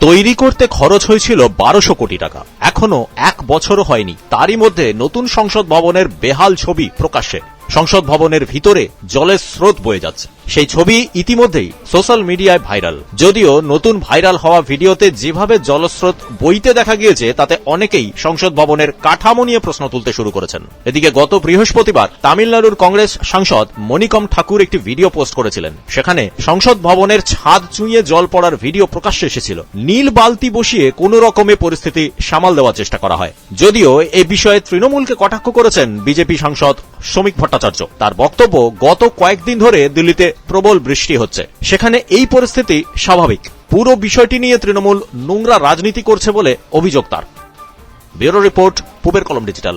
তৈরি করতে খরচ হয়েছিল বারোশো কোটি টাকা। এখনও এক বছরও হয়নি। তারই মধ্যে নতুন সংসদ ভবনের বেহাল ছবি প্রকাশ্যে। সংসদ ভবনের ভিতরে জলের স্রোত বয়ে যাচ্ছে। সেই ছবি ইতিমধ্যেই সোশ্যাল মিডিয়ায় ভাইরাল। যদিও নতুন ভাইরাল হওয়া ভিডিওতে যেভাবে জলস্রোত বইতে দেখা গিয়েছে, তাতে অনেকেই সংসদ ভবনের কাঠামো নিয়ে প্রশ্ন তুলতে শুরু করেছেন। এদিকে গত বৃহস্পতিবার তামিলনাড়ুর কংগ্রেস সাংসদ মণিকম ঠাকুর একটি ভিডিও পোস্ট করেছিলেন। সেখানে সংসদ ভবনের ছাদ চুঁয়ে জল পড়ার ভিডিও প্রকাশ্যে এসেছিল। নীল বালতি বসিয়ে কোন রকমে পরিস্থিতি সামাল দেওয়ার চেষ্টা করা হয়। যদিও এ বিষয়ে তৃণমূলকে কটাক্ষ করেছেন বিজেপি সাংসদ শ্রমিক ভট্টাচার্য। তার বক্তব্য গত কয়েকদিন ধরে দিল্লিতে প্রবল বৃষ্টি হচ্ছে। সেখানে এই পরিস্থিতি স্বাভাবিক। পুরো বিষয়টি নিয়ে তৃণমূল নোংরা রাজনীতি করছে বলে অভিযোগ তার। ব্যুরো রিপোর্ট পুবের কলম ডিজিটাল।